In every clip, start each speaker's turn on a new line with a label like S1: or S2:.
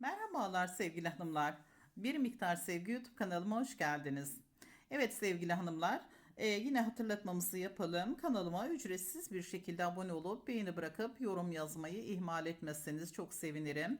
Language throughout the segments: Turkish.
S1: Merhabalar sevgili hanımlar. Bir Miktar Sevgi YouTube kanalıma hoş geldiniz. Evet sevgili hanımlar, e, yine hatırlatmamızı yapalım. Kanalıma ücretsiz bir şekilde abone olup beğeni bırakıp yorum yazmayı ihmal etmezseniz çok sevinirim.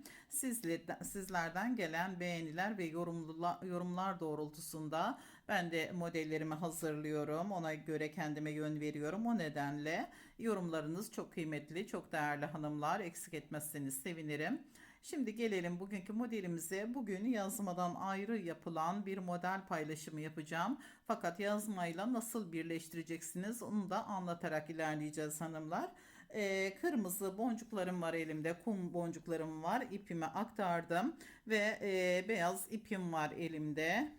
S1: Sizlerden, gelen beğeniler ve yorumla, yorumlar doğrultusunda ben de modellerimi hazırlıyorum. Ona göre kendime yön veriyorum. O nedenle yorumlarınız çok kıymetli, çok değerli hanımlar. Eksik etmezseniz sevinirim. Şimdi gelelim bugünkü modelimize. Bugün yazmadan ayrı yapılan bir model paylaşımı yapacağım. Fakat yazmayla nasıl birleştireceksiniz onu da anlatarak ilerleyeceğiz hanımlar. Ee, kırmızı boncuklarım var elimde. Kum boncuklarım var. İpimi aktardım. Ve e, beyaz ipim var elimde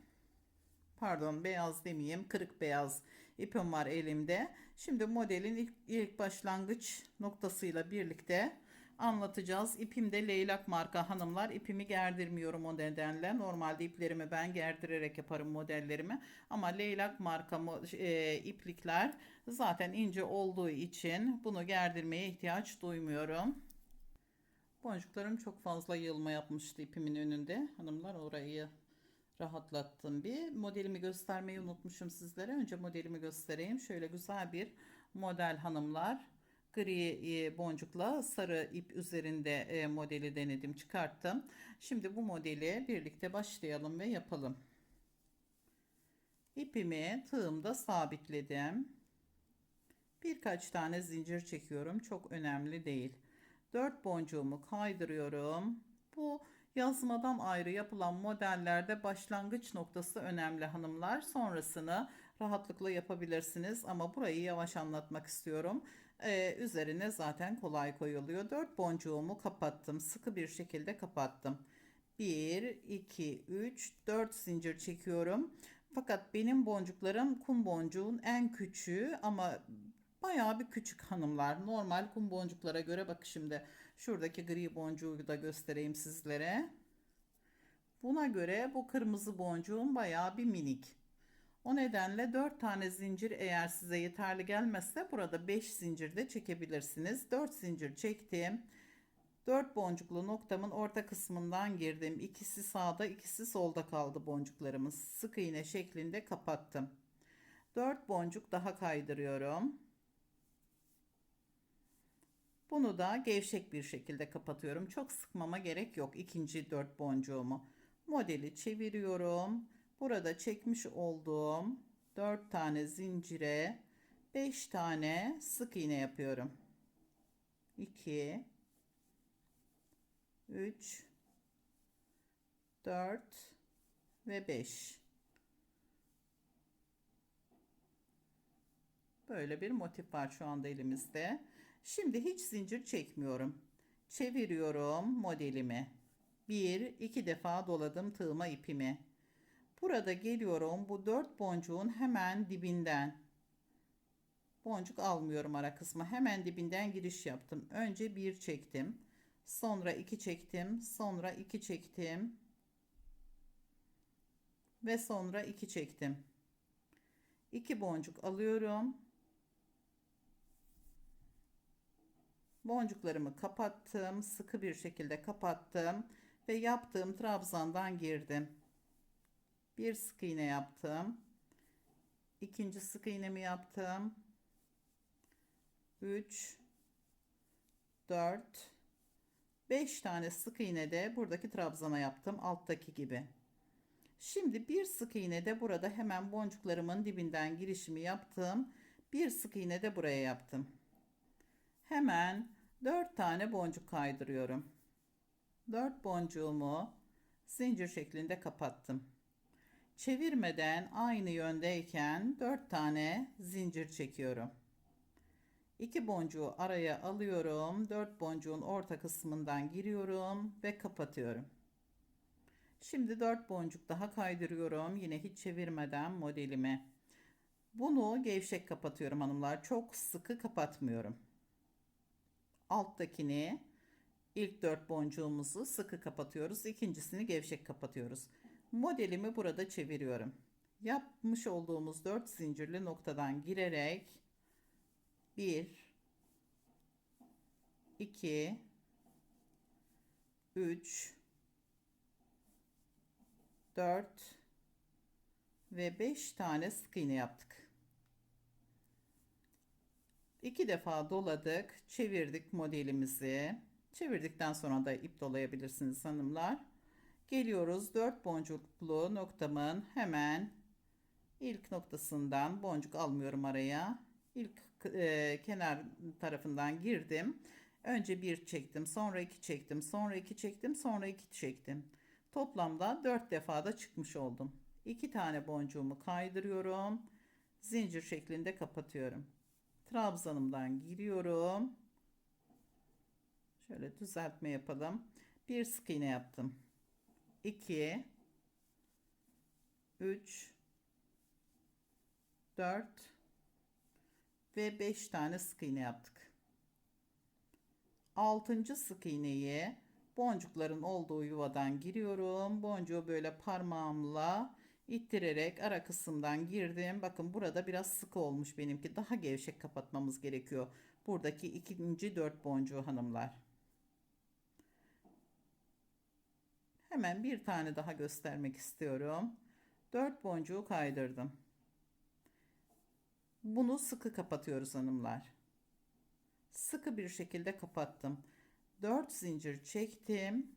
S1: pardon beyaz demeyeyim kırık beyaz ipim var elimde. Şimdi modelin ilk, ilk başlangıç noktasıyla birlikte anlatacağız. İpim de leylak marka hanımlar. İpimi gerdirmiyorum o nedenle. Normalde iplerimi ben gerdirerek yaparım modellerimi. Ama leylak marka e, iplikler zaten ince olduğu için bunu gerdirmeye ihtiyaç duymuyorum. Boncuklarım çok fazla yığılma yapmıştı ipimin önünde. Hanımlar orayı rahatlattım bir. Modelimi göstermeyi unutmuşum sizlere. Önce modelimi göstereyim. Şöyle güzel bir model hanımlar. Gri e, boncukla sarı ip üzerinde e, modeli denedim çıkarttım. Şimdi bu modeli birlikte başlayalım ve yapalım. İpimi tığımda sabitledim. Birkaç tane zincir çekiyorum. Çok önemli değil. 4 boncuğumu kaydırıyorum. Bu yazmadan ayrı yapılan modellerde başlangıç noktası önemli hanımlar. Sonrasını rahatlıkla yapabilirsiniz ama burayı yavaş anlatmak istiyorum. Ee, üzerine zaten kolay koyuluyor. 4 boncuğumu kapattım. Sıkı bir şekilde kapattım. 1, 2, 3, 4 zincir çekiyorum. Fakat benim boncuklarım kum boncuğun en küçüğü ama bayağı bir küçük hanımlar. Normal kum boncuklara göre bak şimdi şuradaki gri boncuğu da göstereyim sizlere. Buna göre bu kırmızı boncuğum bayağı bir minik. O nedenle 4 tane zincir eğer size yeterli gelmezse burada 5 zincir de çekebilirsiniz. 4 zincir çektim. 4 boncuklu noktamın orta kısmından girdim. İkisi sağda, ikisi solda kaldı boncuklarımız. Sık iğne şeklinde kapattım. 4 boncuk daha kaydırıyorum. Bunu da gevşek bir şekilde kapatıyorum. Çok sıkmama gerek yok ikinci 4 boncuğumu. Modeli çeviriyorum. Burada çekmiş olduğum 4 tane zincire 5 tane sık iğne yapıyorum. 2 3 4 ve 5 Böyle bir motif var şu anda elimizde. Şimdi hiç zincir çekmiyorum. Çeviriyorum modelimi. Bir, iki defa doladım tığıma ipimi. Burada geliyorum bu dört boncuğun hemen dibinden. Boncuk almıyorum ara kısmı. Hemen dibinden giriş yaptım. Önce bir çektim. Sonra iki çektim. Sonra iki çektim. Ve sonra iki çektim. İki boncuk alıyorum. Boncuklarımı kapattım. Sıkı bir şekilde kapattım. Ve yaptığım trabzandan girdim. Bir sık iğne yaptım. İkinci sık iğnemi yaptım. 3 4 5 tane sık iğne de buradaki trabzana yaptım alttaki gibi. Şimdi bir sık iğne de burada hemen boncuklarımın dibinden girişimi yaptım. Bir sık iğne de buraya yaptım. Hemen 4 tane boncuk kaydırıyorum. 4 boncuğumu zincir şeklinde kapattım. Çevirmeden aynı yöndeyken 4 tane zincir çekiyorum. 2 boncuğu araya alıyorum. 4 boncuğun orta kısmından giriyorum ve kapatıyorum. Şimdi 4 boncuk daha kaydırıyorum. Yine hiç çevirmeden modelimi. Bunu gevşek kapatıyorum hanımlar. Çok sıkı kapatmıyorum alttakini ilk dört boncuğumuzu sıkı kapatıyoruz. İkincisini gevşek kapatıyoruz. Modelimi burada çeviriyorum. Yapmış olduğumuz dört zincirli noktadan girerek 1 2 3 4 ve 5 tane sık iğne yaptık. İki defa doladık, çevirdik modelimizi. Çevirdikten sonra da ip dolayabilirsiniz hanımlar. Geliyoruz 4 boncuklu noktamın hemen ilk noktasından boncuk almıyorum araya. İlk e, kenar tarafından girdim. Önce bir çektim, sonra iki çektim, sonra iki çektim, sonra iki çektim. Toplamda 4 defada çıkmış oldum. 2 tane boncuğumu kaydırıyorum. Zincir şeklinde kapatıyorum. Trabzanımdan giriyorum. Şöyle düzeltme yapalım. Bir sık iğne yaptım. 2 3 4 ve 5 tane sık iğne yaptık. 6. sık iğneyi boncukların olduğu yuvadan giriyorum. Boncuğu böyle parmağımla ittirerek ara kısımdan girdim. Bakın burada biraz sıkı olmuş benimki. Daha gevşek kapatmamız gerekiyor. Buradaki ikinci dört boncuğu hanımlar. Hemen bir tane daha göstermek istiyorum. Dört boncuğu kaydırdım. Bunu sıkı kapatıyoruz hanımlar. Sıkı bir şekilde kapattım. 4 zincir çektim.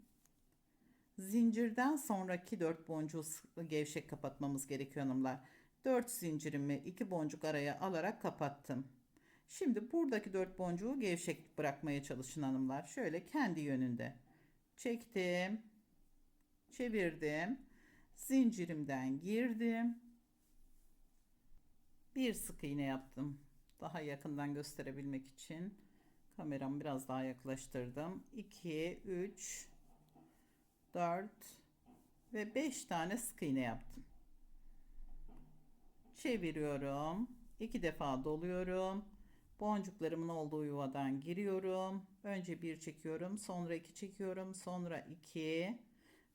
S1: Zincirden sonraki 4 boncuğu gevşek kapatmamız gerekiyor hanımlar. 4 zincirimi 2 boncuk araya alarak kapattım. Şimdi buradaki 4 boncuğu gevşek bırakmaya çalışın hanımlar. Şöyle kendi yönünde. Çektim. Çevirdim. Zincirimden girdim. Bir sık iğne yaptım. Daha yakından gösterebilmek için. Kameramı biraz daha yaklaştırdım. 2, 3, 4 ve 5 tane sık iğne yaptım. Çeviriyorum. 2 defa doluyorum. Boncuklarımın olduğu yuvadan giriyorum. Önce bir çekiyorum, sonra iki çekiyorum, sonra iki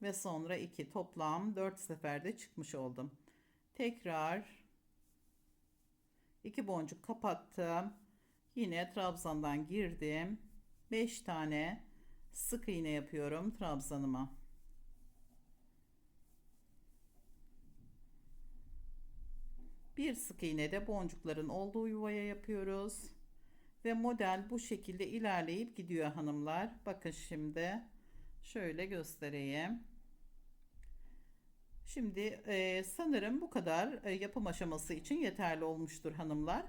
S1: ve sonra iki. Toplam 4 seferde çıkmış oldum. Tekrar iki boncuk kapattım. Yine trabzandan girdim. 5 tane sık iğne yapıyorum trabzanıma. Bir sık iğne de boncukların olduğu yuvaya yapıyoruz. Ve model bu şekilde ilerleyip gidiyor hanımlar. Bakın şimdi şöyle göstereyim. Şimdi e, sanırım bu kadar e, yapım aşaması için yeterli olmuştur hanımlar.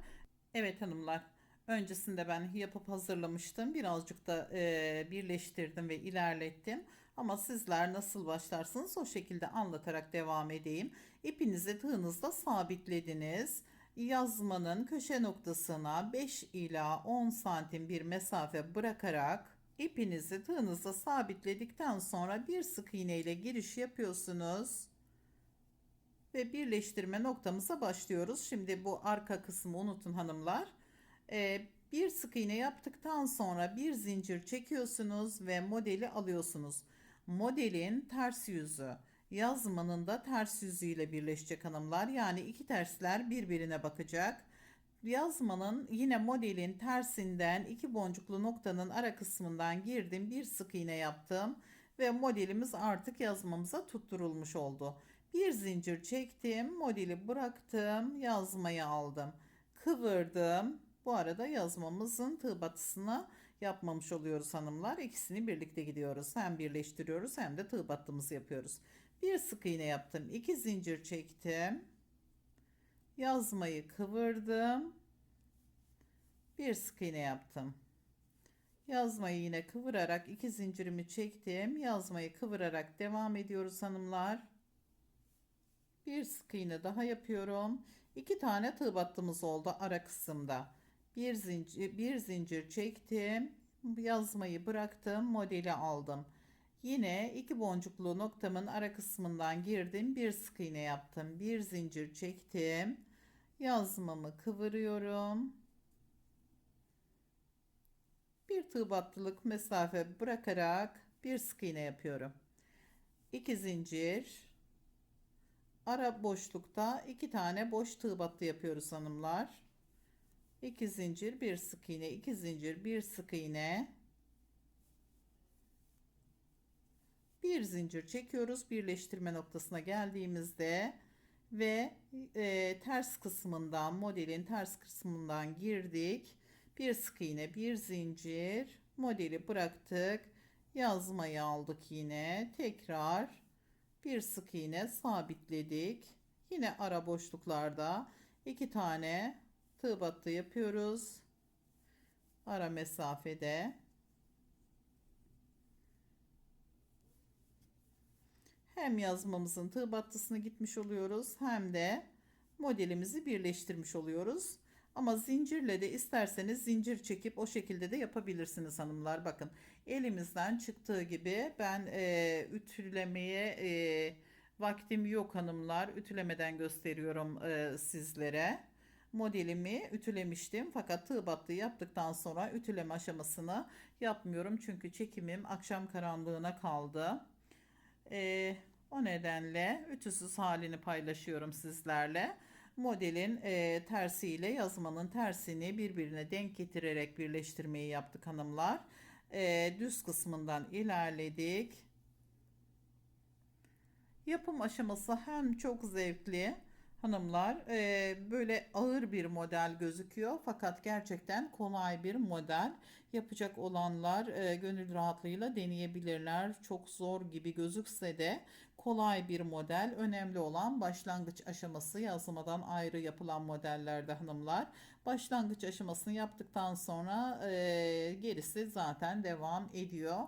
S1: Evet hanımlar öncesinde ben yapıp hazırlamıştım. Birazcık da e, birleştirdim ve ilerlettim. Ama sizler nasıl başlarsınız o şekilde anlatarak devam edeyim. İpinizi tığınızda sabitlediniz. Yazmanın köşe noktasına 5 ila 10 santim bir mesafe bırakarak ipinizi tığınızda sabitledikten sonra bir sık iğne ile giriş yapıyorsunuz ve birleştirme noktamıza başlıyoruz. Şimdi bu arka kısmı unutun hanımlar. Ee, bir sık iğne yaptıktan sonra bir zincir çekiyorsunuz ve modeli alıyorsunuz. Modelin ters yüzü yazmanın da ters yüzüyle birleşecek hanımlar. Yani iki tersler birbirine bakacak. Yazmanın yine modelin tersinden iki boncuklu noktanın ara kısmından girdim. Bir sık iğne yaptım ve modelimiz artık yazmamıza tutturulmuş oldu. Bir zincir çektim, modeli bıraktım, yazmayı aldım. Kıvırdım. Bu arada yazmamızın tığ batısını yapmamış oluyoruz hanımlar. İkisini birlikte gidiyoruz. Hem birleştiriyoruz hem de tığ battımızı yapıyoruz. Bir sık iğne yaptım. iki zincir çektim. Yazmayı kıvırdım. Bir sık iğne yaptım. Yazmayı yine kıvırarak iki zincirimi çektim. Yazmayı kıvırarak devam ediyoruz hanımlar. Bir sık iğne daha yapıyorum. İki tane tığ battımız oldu ara kısımda. Bir zincir, bir zincir çektim. Yazmayı bıraktım. Modeli aldım. Yine iki boncuklu noktamın ara kısmından girdim. Bir sık iğne yaptım. Bir zincir çektim. Yazmamı kıvırıyorum. Bir tığ battılık mesafe bırakarak bir sık iğne yapıyorum. İki zincir ara boşlukta iki tane boş tığ battı yapıyoruz hanımlar. 2 zincir bir sık iğne 2 zincir bir sık iğne Bir zincir çekiyoruz. Birleştirme noktasına geldiğimizde ve e, ters kısmından modelin ters kısmından girdik. Bir sık iğne, bir zincir, modeli bıraktık. Yazmayı aldık yine. Tekrar bir sık iğne sabitledik. Yine ara boşluklarda iki tane tığ battı yapıyoruz. Ara mesafede. Hem yazmamızın tığ battısını gitmiş oluyoruz hem de modelimizi birleştirmiş oluyoruz. Ama zincirle de isterseniz zincir çekip o şekilde de yapabilirsiniz hanımlar. Bakın elimizden çıktığı gibi ben e, ütülemeye e, vaktim yok hanımlar. Ütülemeden gösteriyorum e, sizlere. Modelimi ütülemiştim fakat tığ battı yaptıktan sonra ütüleme aşamasını yapmıyorum. Çünkü çekimim akşam karanlığına kaldı. E, o nedenle ütüsüz halini paylaşıyorum sizlerle modelin e, tersiyle yazmanın tersini birbirine denk getirerek birleştirmeyi yaptık hanımlar. E, düz kısmından ilerledik. Yapım aşaması hem çok zevkli hanımlar e, böyle ağır bir model gözüküyor fakat gerçekten kolay bir model. Yapacak olanlar e, gönül rahatlığıyla deneyebilirler. Çok zor gibi gözükse de kolay bir model. Önemli olan başlangıç aşaması yazmadan ayrı yapılan modellerde hanımlar. Başlangıç aşamasını yaptıktan sonra e, gerisi zaten devam ediyor.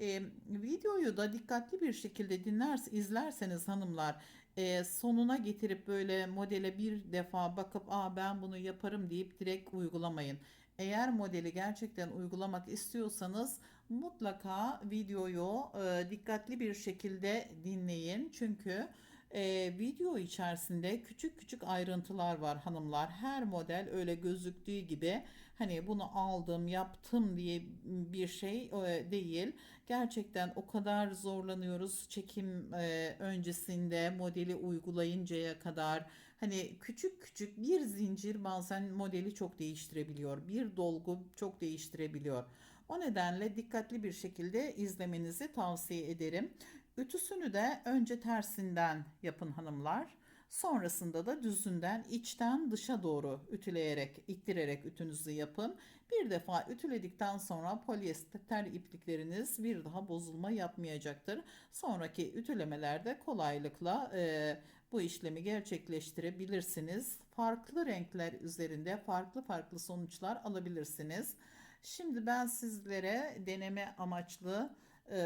S1: E, videoyu da dikkatli bir şekilde dinler izlerseniz hanımlar e, sonuna getirip böyle modele bir defa bakıp Aa, ben bunu yaparım deyip direkt uygulamayın. Eğer modeli gerçekten uygulamak istiyorsanız mutlaka videoyu e, dikkatli bir şekilde dinleyin. Çünkü e, video içerisinde küçük küçük ayrıntılar var hanımlar. Her model öyle gözüktüğü gibi hani bunu aldım yaptım diye bir şey e, değil. Gerçekten o kadar zorlanıyoruz çekim e, öncesinde modeli uygulayıncaya kadar. Hani küçük küçük bir zincir bazen modeli çok değiştirebiliyor. Bir dolgu çok değiştirebiliyor. O nedenle dikkatli bir şekilde izlemenizi tavsiye ederim. Ütüsünü de önce tersinden yapın hanımlar. Sonrasında da düzünden içten dışa doğru ütüleyerek, ittirerek ütünüzü yapın. Bir defa ütüledikten sonra polyester iplikleriniz bir daha bozulma yapmayacaktır. Sonraki ütülemelerde kolaylıkla e, bu işlemi gerçekleştirebilirsiniz. Farklı renkler üzerinde farklı farklı sonuçlar alabilirsiniz. Şimdi ben sizlere deneme amaçlı e,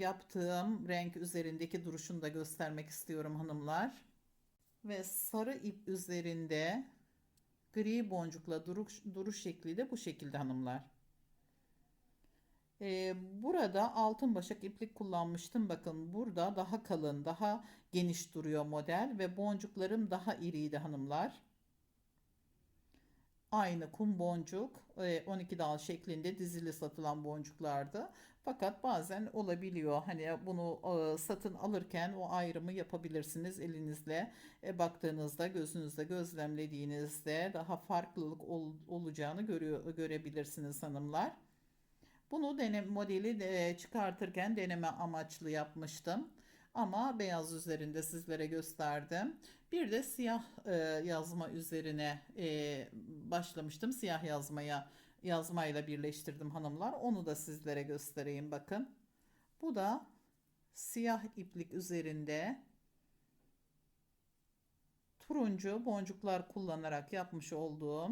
S1: yaptığım renk üzerindeki duruşunu da göstermek istiyorum hanımlar. Ve sarı ip üzerinde gri boncukla duruş, duruş şekli de bu şekilde hanımlar. Ee, burada altın başak iplik kullanmıştım. Bakın burada daha kalın, daha geniş duruyor model ve boncuklarım daha iriydi hanımlar aynı kum boncuk 12 e, dal şeklinde dizili satılan boncuklardı. Fakat bazen olabiliyor. Hani bunu e, satın alırken o ayrımı yapabilirsiniz elinizle. E, baktığınızda gözünüzde gözlemlediğinizde daha farklılık olacağını görüyor, görebilirsiniz hanımlar. Bunu deneme modeli de çıkartırken deneme amaçlı yapmıştım. Ama beyaz üzerinde sizlere gösterdim. Bir de siyah e, yazma üzerine e, başlamıştım. Siyah yazmaya yazmayla birleştirdim hanımlar. Onu da sizlere göstereyim bakın. Bu da siyah iplik üzerinde turuncu boncuklar kullanarak yapmış olduğum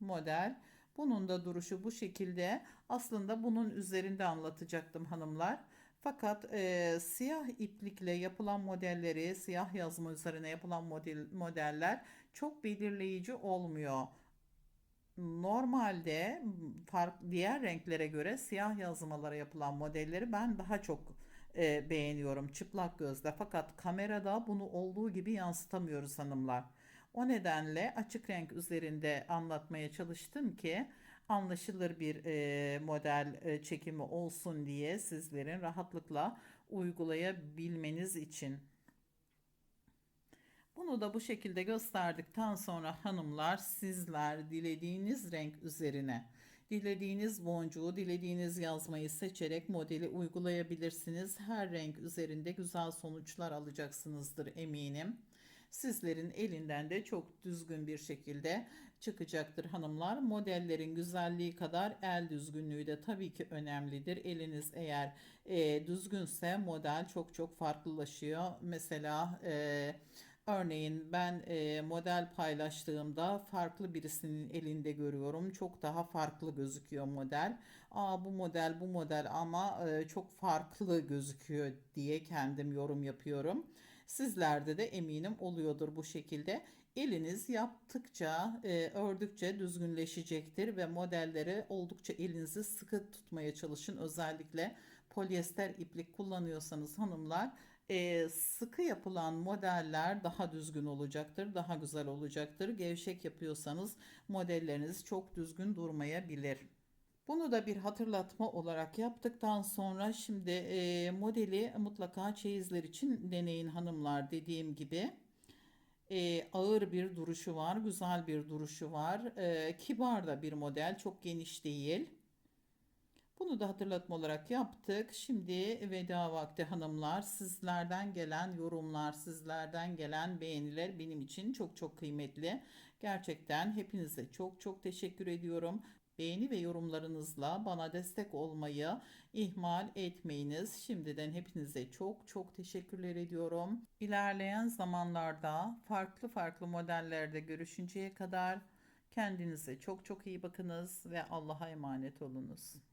S1: model. Bunun da duruşu bu şekilde. Aslında bunun üzerinde anlatacaktım hanımlar. Fakat e, siyah iplikle yapılan modelleri, siyah yazma üzerine yapılan model, modeller çok belirleyici olmuyor. Normalde fark, diğer renklere göre siyah yazmalara yapılan modelleri ben daha çok e, beğeniyorum çıplak gözle. Fakat kamerada bunu olduğu gibi yansıtamıyoruz hanımlar. O nedenle açık renk üzerinde anlatmaya çalıştım ki anlaşılır bir e, model e, çekimi olsun diye sizlerin rahatlıkla uygulayabilmeniz için. Bunu da bu şekilde gösterdikten sonra hanımlar sizler dilediğiniz renk üzerine Dilediğiniz boncuğu, dilediğiniz yazmayı seçerek modeli uygulayabilirsiniz. Her renk üzerinde güzel sonuçlar alacaksınızdır eminim. Sizlerin elinden de çok düzgün bir şekilde çıkacaktır hanımlar. Modellerin güzelliği kadar el düzgünlüğü de tabii ki önemlidir. Eliniz eğer e, düzgünse model çok çok farklılaşıyor. Mesela e, örneğin ben e, model paylaştığımda farklı birisinin elinde görüyorum. Çok daha farklı gözüküyor model. Aa bu model bu model ama e, çok farklı gözüküyor diye kendim yorum yapıyorum. Sizlerde de eminim oluyordur bu şekilde. Eliniz yaptıkça, e, ördükçe düzgünleşecektir ve modelleri oldukça elinizi sıkı tutmaya çalışın. Özellikle polyester iplik kullanıyorsanız hanımlar e, sıkı yapılan modeller daha düzgün olacaktır, daha güzel olacaktır. Gevşek yapıyorsanız modelleriniz çok düzgün durmayabilir. Bunu da bir hatırlatma olarak yaptıktan sonra şimdi e, modeli mutlaka çeyizler için deneyin hanımlar dediğim gibi. E, ağır bir duruşu var, güzel bir duruşu var. E, kibar da bir model, çok geniş değil. Bunu da hatırlatma olarak yaptık. Şimdi veda vakti hanımlar. Sizlerden gelen yorumlar, sizlerden gelen beğeniler benim için çok çok kıymetli. Gerçekten hepinize çok çok teşekkür ediyorum. Beğeni ve yorumlarınızla bana destek olmayı ihmal etmeyiniz. Şimdiden hepinize çok çok teşekkürler ediyorum. İlerleyen zamanlarda farklı farklı modellerde görüşünceye kadar kendinize çok çok iyi bakınız ve Allah'a emanet olunuz.